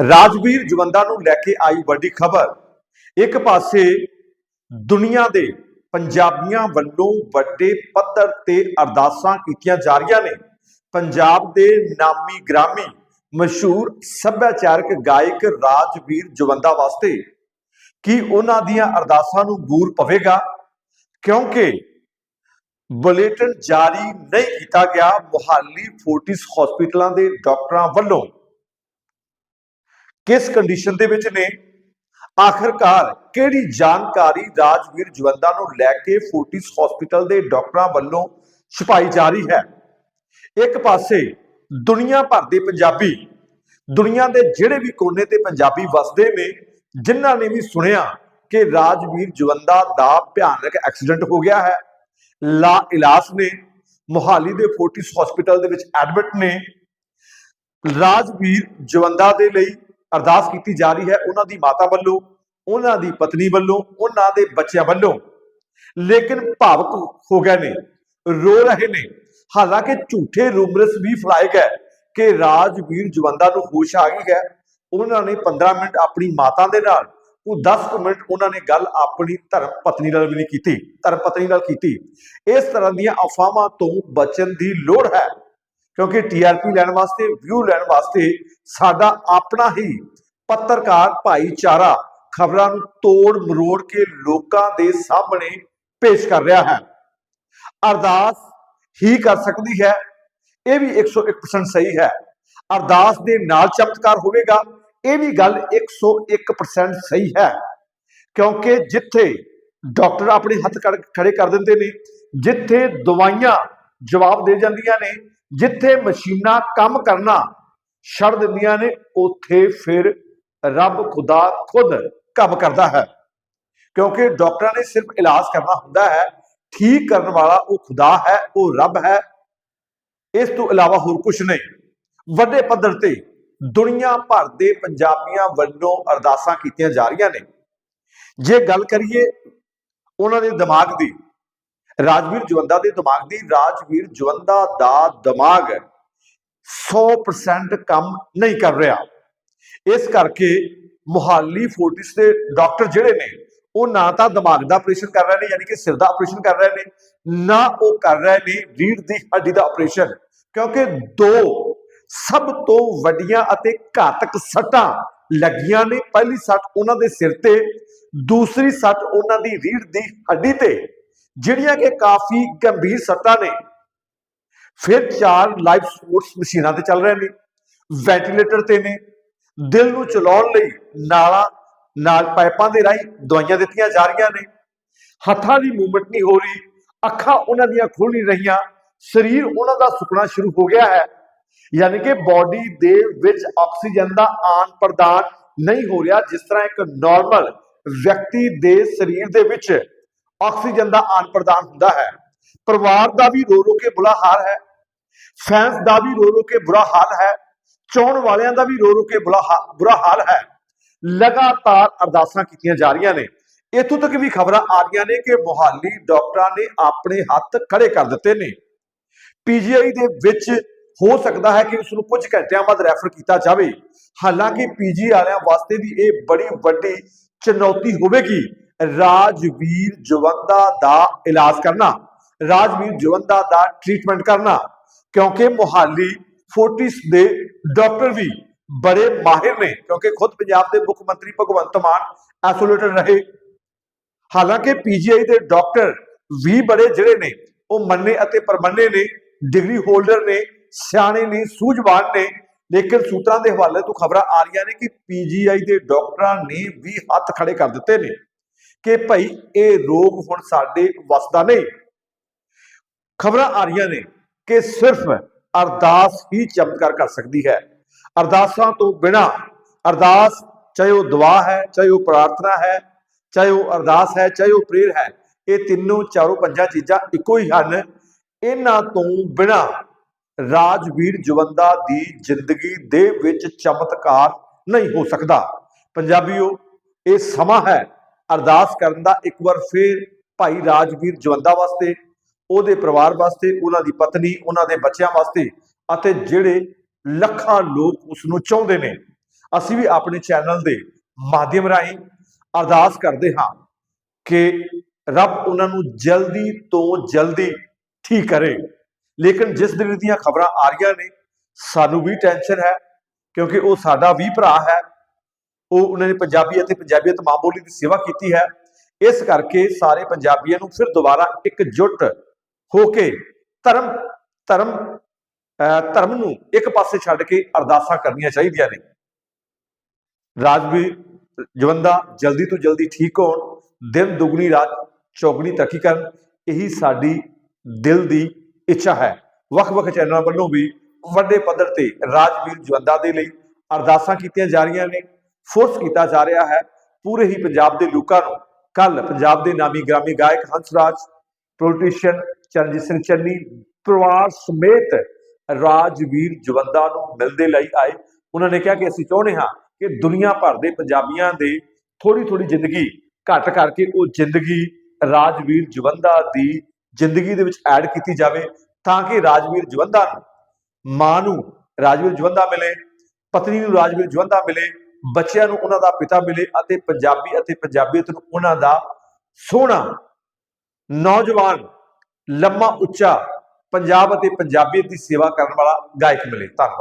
ਰਾਜਵੀਰ ਜਵੰਦਾ ਨੂੰ ਲੈ ਕੇ ਆਈ ਵੱਡੀ ਖਬਰ। ਇੱਕ ਪਾਸੇ ਦੁਨੀਆ ਦੇ ਪੰਜਾਬੀਆਂ ਵੱਲੋਂ ਵੱਡੇ ਪੱਧਰ ਤੇ ਅਰਦਾਸਾਂ ਕੀਤੀਆਂ ਜਾ ਰਹੀਆਂ ਨੇ। ਪੰਜਾਬ ਦੇ ਨਾਮੀ ਗ੍ਰਾਮੀ ਮਸ਼ਹੂਰ ਸੱਭਿਆਚਾਰਕ ਗਾਇਕ ਰਾਜਵੀਰ ਜਵੰਦਾ ਵਾਸਤੇ ਕਿ ਉਹਨਾਂ ਦੀਆਂ ਅਰਦਾਸਾਂ ਨੂੰ ਬੂਰ ਪਵੇਗਾ? ਕਿਉਂਕਿ ਬੁਲੇਟਿਨ ਜਾਰੀ ਨਹੀਂ ਕੀਤਾ ਗਿਆ, ਮੁਹਾਲੀ ਫੋਰਟਿਸ ਹਸਪੀਟਲਾਂ ਦੇ ਡਾਕਟਰਾਂ ਵੱਲੋਂ ਕਿਸ ਕੰਡੀਸ਼ਨ ਦੇ ਵਿੱਚ ਨੇ? ਆਖਰਕਾਰ ਕਿਹੜੀ ਜਾਣਕਾਰੀ ਰਾਜਵੀਰ ਜਵੰਦਾ ਨੂੰ ਲੈ ਕੇ ਫੋਰਟਿਸ ਹਸਪੀਟਲ ਦੇ ਡਾਕਟਰਾਂ ਵੱਲੋਂ ਛੁਪਾਈ ਜਾ ਰਹੀ ਹੈ? ਇੱਕ ਪਾਸੇ ਦੁਨੀਆ ਭਰ ਦੇ ਪੰਜਾਬੀ, ਦੁਨੀਆ ਦੇ ਜਿਹੜੇ ਵੀ ਕੋਨੇ ਤੇ ਪੰਜਾਬੀ ਵਸਦੇ ਨੇ, ਜਿਨ੍ਹਾਂ ਨੇ ਵੀ ਸੁਣਿਆ ਕਿ ਰਾਜਵੀਰ ਜਵੰਦਾ ਦਾ ਭਿਆਨਕ ਐਕਸੀਡੈਂਟ ਹੋ ਗਿਆ ਹੈ ਲਾ ਇਲਾਜ ਨੇ, ਮੁਹਾਲੀ ਦੇ ਫੋਰਟਿਸ ਹਸਪੀਟਲ ਦੇ ਵਿੱਚ ਐਡਮਿਟ ਨੇ, ਰਾਜਵੀਰ ਜਵੰਦਾ ਦੇ ਲਈ ਅਰਦਾਸ ਕੀਤੀ ਜਾ ਰਹੀ ਹੈ ਉਹਨਾਂ ਦੀ ਮਾਤਾ ਵੱਲੋਂ, ਉਹਨਾਂ ਦੀ ਪਤਨੀ ਵੱਲੋਂ, ਉਹਨਾਂ ਦੇ ਬੱਚਿਆਂ ਵੱਲੋਂ। ਲੇਕਿਨ ਭਾਵਕ ਹੋ ਗਏ ਨੇ, ਰੋ ਰਹੇ ਨੇ। ਹਾਲਾਂਕਿ ਝੂਠੇ ਰੂਮਰਸ ਵੀ ਫਲਾਏ ਗਏ ਕਿ ਰਾਜਵੀਰ ਜਵੰਦਾ ਨੂੰ ਹੋਸ਼ ਆ ਗਈ ਹੈ। ਉਹਨਾਂ ਨੇ 15 ਮਿੰਟ ਆਪਣੀ ਮਾਤਾ ਦੇ ਨਾਲ ਉਹ 10 ਕੁ ਮਿੰਟ ਉਹਨਾਂ ਨੇ ਗੱਲ ਆਪਣੀ ਧਰਮ ਪਤਨੀ ਨਾਲ ਵੀ ਨਹੀਂ ਕੀਤੀ, ਧਰਮ ਪਤਨੀ ਨਾਲ ਕੀਤੀ। ਇਸ ਤਰ੍ਹਾਂ ਦੀਆਂ ਅਫਵਾਹਾਂ ਤੋਂ ਬਚਣ ਦੀ ਲੋੜ ਹੈ। ਕਿਉਂਕਿ ਟੀਆਰਪੀ ਲੈਣ ਵਾਸਤੇ ਵਿਊ ਲੈਣ ਵਾਸਤੇ ਸਾਡਾ ਆਪਣਾ ਹੀ ਪੱਤਰਕਾਰ ਭਾਈਚਾਰਾ ਖਬਰਾਂ ਨੂੰ ਤੋੜ ਮਰੋੜ ਕੇ ਲੋਕਾਂ ਦੇ ਸਾਹਮਣੇ ਪੇਸ਼ ਕਰ ਰਿਹਾ ਹੈ। ਅਰਦਾਸ ਹੀ ਕਰ ਸਕਦੀ ਹੈ, ਇਹ ਵੀ 101% ਸਹੀ ਹੈ। ਅਰਦਾਸ ਦੇ ਨਾਲ ਚਮਤਕਾਰ ਹੋਵੇਗਾ, ਇਹ ਵੀ ਗੱਲ 101% ਸਹੀ ਹੈ। ਕਿਉਂਕਿ ਜਿੱਥੇ ਡਾਕਟਰ ਆਪਣੇ ਹੱਥ ਖੜੇ ਕਰ ਦਿੰਦੇ ਨੇ, ਜਿੱਥੇ ਦਵਾਈਆਂ ਜਵਾਬ ਦੇ ਜਾਂਦੀਆਂ ਨੇ ਜਿੱਥੇ ਮਸ਼ੀਨਾਂ ਕੰਮ ਕਰਨਾ ਛੱਡ ਦਿੰਦੀਆਂ ਨੇ, ਉੱਥੇ ਫਿਰ ਰੱਬ ਖੁਦਾ ਖੁਦ ਕੰਮ ਕਰਦਾ ਹੈ। ਕਿਉਂਕਿ ਡਾਕਟਰਾਂ ਨੇ ਸਿਰਫ ਇਲਾਜ ਕਰਨਾ ਹੁੰਦਾ ਹੈ, ਠੀਕ ਕਰਨ ਵਾਲਾ ਉਹ ਖੁਦਾ ਹੈ, ਉਹ ਰੱਬ ਹੈ। ਇਸ ਤੋਂ ਇਲਾਵਾ ਹੋਰ ਕੁਝ ਨਹੀਂ। ਵੱਡੇ ਪੱਧਰ ਤੇ ਦੁਨੀਆ ਭਰ ਦੇ ਪੰਜਾਬੀਆਂ ਵੱਲੋਂ ਅਰਦਾਸਾਂ ਕੀਤੀਆਂ ਜਾ ਰਹੀਆਂ ਨੇ। ਜੇ ਗੱਲ ਕਰੀਏ ਉਹਨਾਂ ਦੇ ਦਿਮਾਗ ਦੀ ਰਾਜਵੀਰ ਜਵੰਦਾ ਦੇ ਦਿਮਾਗ ਦੀ, ਰਾਜਵੀਰ ਜਵੰਦਾ ਦਾ ਦਿਮਾਗ 100% ਕੰਮ ਨਹੀਂ ਕਰ ਰਿਹਾ। ਇਸ ਕਰਕੇ ਮੁਹਾਲੀ ਫੋਰਟਿਸ ਦੇ ਡਾਕਟਰ ਜਿਹੜੇ ਨੇ, ਉਹ ਨਾ ਤਾਂ ਦਿਮਾਗ ਦਾ ਆਪਰੇਸ਼ਨ ਕਰ ਰਹੇ ਨੇ, ਯਾਨੀ ਕਿ ਸਿਰ ਦਾ ਆਪਰੇਸ਼ਨ ਕਰ ਰਹੇ ਨੇ, ਨਾ ਉਹ ਕਰ ਰਹੇ ਨੇ ਰੀੜ ਦੀ ਹੱਡੀ ਦਾ ਆਪਰੇਸ਼ਨ ਕਿਉਂਕਿ ਦੋ ਸਭ ਤੋਂ ਵੱਡੀਆਂ ਅਤੇ ਘਾਤਕ ਸੱਟਾਂ ਲੱਗੀਆਂ ਨੇ। ਪਹਿਲੀ ਸੱਟ ਉਹਨਾਂ ਦੇ ਸਿਰ ਤੇ, ਦੂਸਰੀ ਸੱਟ ਉਹਨਾਂ ਦੀ ਰੀੜ ਦੀ ਹੱਡੀ ਤੇ। ਜਿਹੜੀਆਂ ਕਿ ਕਾਫੀ ਗੰਭੀਰ ਸੱਟਾਂ ਨੇ। ਫਿਰ ਚਾਰ ਲਾਈਫ ਸਪੋਰਟਸ ਮਸ਼ੀਨਾਂ ਤੇ ਚੱਲ ਰਹੇ ਨੇ ਵੈਂਟੀਲੇਟਰ ਤੇ ਨੇ। ਦਿਲ ਨੂੰ ਚਲਾਉਣ ਲਈ ਨਾਲਾਂ, ਨਾਲ ਪਾਈਪਾਂ ਦੇ ਰਾਹੀਂ ਦਵਾਈਆਂ ਦਿੱਤੀਆਂ ਜਾ ਰਹੀਆਂ ਨੇ। ਹੱਥਾਂ ਦੀ ਮੂਵਮੈਂਟ ਨਹੀਂ ਹੋ ਰਹੀ, ਅੱਖਾਂ ਉਹਨਾਂ ਦੀਆਂ ਖੁੱਲ ਨਹੀਂ ਰਹੀਆਂ, ਸਰੀਰ ਉਹਨਾਂ ਦਾ ਸੁੱਕਣਾ ਸ਼ੁਰੂ ਹੋ ਗਿਆ ਹੈ। ਯਾਨੀ ਕਿ ਬਾਡੀ ਦੇ ਵਿੱਚ ਆਕਸੀਜਨ ਦਾ ਆਨ ਪ੍ਰਦਾਨ ਨਹੀਂ ਹੋ ਰਿਹਾ, ਜਿਸ ਤਰ੍ਹਾਂ ਇੱਕ ਨਾਰਮਲ ਵਿਅਕਤੀ ਦੇ ਸਰੀਰ ਦੇ ਵਿੱਚ। ਆਕਸੀਜਨ ਦਾ ਆਨ ਪ੍ਰਦਾਨ ਹੁੰਦਾ ਹੈ। ਪਰਿਵਾਰ ਦਾ ਵੀ ਰੋ ਰੋ ਕੇ ਬੁਰਾ ਹਾਲ ਹੈ। ਫੈਨਸ ਦਾ ਵੀ ਰੋ ਰੋ ਕੇ ਬੁਰਾ ਹਾਲ ਹੈ। ਚਾਹਣ ਵਾਲਿਆਂ ਦਾ ਵੀ ਰੋ ਰੋ ਕੇ ਬੁਰਾ ਹਾਲ ਹੈ। ਲਗਾਤਾਰ ਅਰਦਾਸਾਂ ਕੀਤੀਆਂ ਜਾ ਰਹੀਆਂ ਨੇ। ਇੱਥੋਂ ਤੱਕ ਵੀ ਖਬਰਾਂ ਆ ਰਹੀਆਂ ਨੇ ਕਿ ਮੁਹਾਲੀ ਡਾਕਟਰਾਂ ਨੇ ਆਪਣੇ ਹੱਥ ਖੜੇ ਕਰ ਦਿੱਤੇ ਨੇ। ਪੀਜੀਆਈ ਦੇ ਵਿੱਚ ਹੋ ਸਕਦਾ ਹੈ ਕਿ ਉਸ ਨੂੰ ਕੁਝ ਘੰਟਿਆਂ ਬਾਅਦ ਰੈਫਰ ਕੀਤਾ ਜਾਵੇ। ਹਾਲਾਂਕਿ ਪੀਜੀ ਵਾਲਿਆਂ ਵਾਸਤੇ ਵੀ ਇਹ ਬੜੀ ਵੱਡੀ ਚੁਣੌਤੀ ਹੋਵੇਗੀ। ਰਾਜਵੀਰ ਜਵੰਦਾ ਦਾ ਇਲਾਜ ਕਰਨਾ, ਰਾਜਵੀਰ ਜਵੰਦਾ ਦਾ ਟ੍ਰੀਟਮੈਂਟ ਕਰਨਾ, ਕਿਉਂਕਿ ਮੁਹਾਲੀ ਫੋਰਟਿਸ ਦੇ ਡਾਕਟਰ ਵੀ ਬੜੇ ਮਾਹਿਰ ਨੇ, ਕਿਉਂਕਿ ਖੁਦ ਪੰਜਾਬ ਦੇ ਮੁੱਖ ਮੰਤਰੀ ਭਗਵੰਤ ਮਾਨ ਐਸੋਲੇਟਰ ਰਹੇ। ਹਾਲਾਂਕਿ ਪੀਜੀਆਈ ਦੇ ਡਾਕਟਰ ਵੀ ਬੜੇ ਜਿਹੜੇ ਨੇ, ਉਹ ਮੰਨੇ ਅਤੇ ਪਰਮੰਨੇ ਨੇ ਡਿਗਰੀ ਹੋਲਡਰ ਨੇ, ਸਿਆਣੇ ਨੇ, ਸੂਝਵਾਨ ਨੇ, ਲੇਕਿਨ ਸੂਤਰਾਂ ਦੇ ਹਵਾਲੇ ਤੋਂ ਖਬਰਾਂ ਆ ਰਹੀਆਂ ਨੇ ਕਿ ਪੀਜੀਆਈ ਦੇ ਡਾਕਟਰਾਂ ਨੇ ਵੀ ਹੱਥ ਖੜੇ ਕਰ ਦਿੱਤੇ ਨੇ। ਕਿ ਭਾਈ ਇਹ ਰੋਗ ਹੁਣ ਸਾਡੇ ਵੱਸਦਾ ਨਹੀਂ। ਖਬਰਾਂ ਆ ਰਹੀਆਂ ਨੇ ਕਿ ਸਿਰਫ ਅਰਦਾਸ ਹੀ ਚਮਤਕਾਰ ਕਰ ਸਕਦੀ ਹੈ। ਅਰਦਾਸਾਂ ਤੋਂ ਬਿਨਾ ਅਰਦਾਸ, ਚਾਹੇ ਉਹ ਦੁਆ ਹੈ, ਚਾਹੇ ਉਹ ਪ੍ਰਾਰਥਨਾ ਹੈ, ਚਾਹੇ ਉਹ ਅਰਦਾਸ ਹੈ, ਚਾਹੇ ਉਹ ਪ੍ਰੇਰ ਹੈ, ਇਹ ਤਿੰਨੋਂ ਚਾਰੋਂ ਪੰਜਾਂ ਚੀਜ਼ਾਂ ਇੱਕੋ ਹੀ ਹਨ। ਇਹਨਾਂ ਤੋਂ ਬਿਨਾ ਰਾਜਵੀਰ ਜਵੰਦਾ ਦੀ ਜ਼ਿੰਦਗੀ ਦੇ ਵਿੱਚ ਚਮਤਕਾਰ ਨਹੀਂ ਹੋ ਸਕਦਾ। ਪੰਜਾਬੀਓ, ਇਹ ਸਮਾਂ ਹੈ ਅਰਦਾਸ ਕਰਨ ਦਾ ਇੱਕ ਵਾਰ ਫੇਰ ਭਾਈ ਰਾਜਵੀਰ ਜਵੰਦਾ ਵਾਸਤੇ, ਉਹਦੇ ਪਰਿਵਾਰ ਵਾਸਤੇ, ਉਹਨਾਂ ਦੀ ਪਤਨੀ, ਉਹਨਾਂ ਦੇ ਬੱਚਿਆਂ ਵਾਸਤੇ ਅਤੇ ਜਿਹੜੇ ਲੱਖਾਂ ਲੋਕ ਉਸ ਨੂੰ ਚਾਹੁੰਦੇ ਨੇ। ਅਸੀਂ ਵੀ ਆਪਣੇ ਚੈਨਲ ਦੇ ਮਾਧਿਅਮ ਰਾਹੀਂ ਅਰਦਾਸ ਕਰਦੇ ਹਾਂ ਕਿ ਰੱਬ ਉਹਨਾਂ ਨੂੰ ਜਲਦੀ ਤੋਂ ਜਲਦੀ ਠੀਕ ਕਰੇ। ਲੇਕਿਨ ਜਿਸ ਦਿਨ ਦੀਆਂ ਖਬਰਾਂ ਆ ਰਹੀਆਂ ਨੇ, ਸਾਨੂੰ ਵੀ ਟੈਨਸ਼ਨ ਹੈ, ਕਿਉਂਕਿ ਉਹ ਸਾਡਾ ਵੀ ਭਰਾ ਹੈ ਉਹ ਉਹਨਾਂ ਨੇ ਪੰਜਾਬੀ ਅਤੇ ਪੰਜਾਬੀਅਤ ਮਾਂ ਬੋਲੀ ਦੀ ਸੇਵਾ ਕੀਤੀ ਹੈ। ਇਸ ਕਰਕੇ ਸਾਰੇ ਪੰਜਾਬੀਆਂ ਨੂੰ ਫਿਰ ਦੁਬਾਰਾ ਇਕਜੁੱਟ ਹੋ ਕੇ ਧਰਮ ਧਰਮ, ਅਹ ਧਰਮ ਨੂੰ ਇੱਕ ਪਾਸੇ ਛੱਡ ਕੇ ਅਰਦਾਸਾਂ ਕਰਨੀਆਂ ਚਾਹੀਦੀਆਂ ਨੇ। ਰਾਜਵੀਰ ਜਵੰਦਾ ਜਲਦੀ ਤੋਂ ਜਲਦੀ ਠੀਕ ਹੋਣ, ਦਿਨ ਦੁਗਣੀ, ਰਾਤ ਚੌਗਣੀ ਤਰੱਕੀ ਕਰਨ, ਇਹੀ ਸਾਡੀ ਦਿਲ ਦੀ ਇੱਛਾ ਹੈ। ਵੱਖ-ਵੱਖ ਚੈਨਲਾਂ ਵੱਲੋਂ ਵੀ ਵੱਡੇ ਪੱਧਰ ਤੇ ਰਾਜਵੀਰ ਜਵੰਦਾ ਦੇ ਲਈ ਅਰਦਾਸਾਂ ਕੀਤੀਆਂ ਜਾ ਰਹੀਆਂ ਨੇ। ਫੋਰਸ ਕੀਤਾ ਜਾ ਰਿਹਾ ਹੈ ਪੂਰੇ ਹੀ ਪੰਜਾਬ ਦੇ ਲੋਕਾਂ ਨੂੰ। ਕੱਲ ਪੰਜਾਬ ਦੇ ਨਾਮੀ ਗ੍ਰਾਮੀ ਗਾਇਕ ਹੰਸਰਾਜ ਪੋਲੀਟੀਸ਼ੀਅਨ ਚਰਨਜੀਤ ਸਿੰਘ ਚੰਨੀ, ਪਰਿਵਾਰ ਸਮੇਤ ਰਾਜਵੀਰ ਜਵੰਦਾ ਨੂੰ ਮਿਲਦੇ ਲਈ ਆਏ। ਉਹਨਾਂ ਨੇ ਕਿਹਾ ਕਿ ਅਸੀਂ ਚਾਹੁੰਦੇ ਹਾਂ ਕਿ ਦੁਨੀਆ ਭਰ ਦੇ ਪੰਜਾਬੀਆਂ ਦੇ ਥੋੜੀ ਥੋੜੀ ਜ਼ਿੰਦਗੀ ਘੱਟ ਕਰਕੇ ਉਹ ਜ਼ਿੰਦਗੀ ਰਾਜਵੀਰ ਜਵੰਦਾ ਦੀ ਜ਼ਿੰਦਗੀ ਦੇ ਵਿੱਚ ਐਡ ਕੀਤੀ ਜਾਵੇ ਤਾਂ ਕਿ ਰਾਜਵੀਰ ਜਵੰਦਾ ਨੂੰ, ਮਾਂ ਨੂੰ ਰਾਜਵੀਰ ਜਵੰਦਾ ਮਿਲੇ, ਪਤਨੀ ਨੂੰ ਰਾਜਵੀਰ ਜਵੰਦਾ ਮਿਲੇ। ਬੱਚਿਆਂ ਨੂੰ ਉਹਨਾਂ ਦਾ ਪਿਤਾ ਮਿਲੇ ਅਤੇ ਪੰਜਾਬੀ ਅਤੇ ਪੰਜਾਬੀਅਤ ਨੂੰ ਉਹਨਾਂ ਦਾ ਸੋਹਣਾ ਨੌਜਵਾਨ, ਲੰਮਾ, ਉੱਚਾ ਪੰਜਾਬ ਅਤੇ ਪੰਜਾਬੀਅਤ ਦੀ ਸੇਵਾ ਕਰਨ ਵਾਲਾ ਗਾਇਕ ਮਿਲੇ। ਧੰਨਵਾਦ।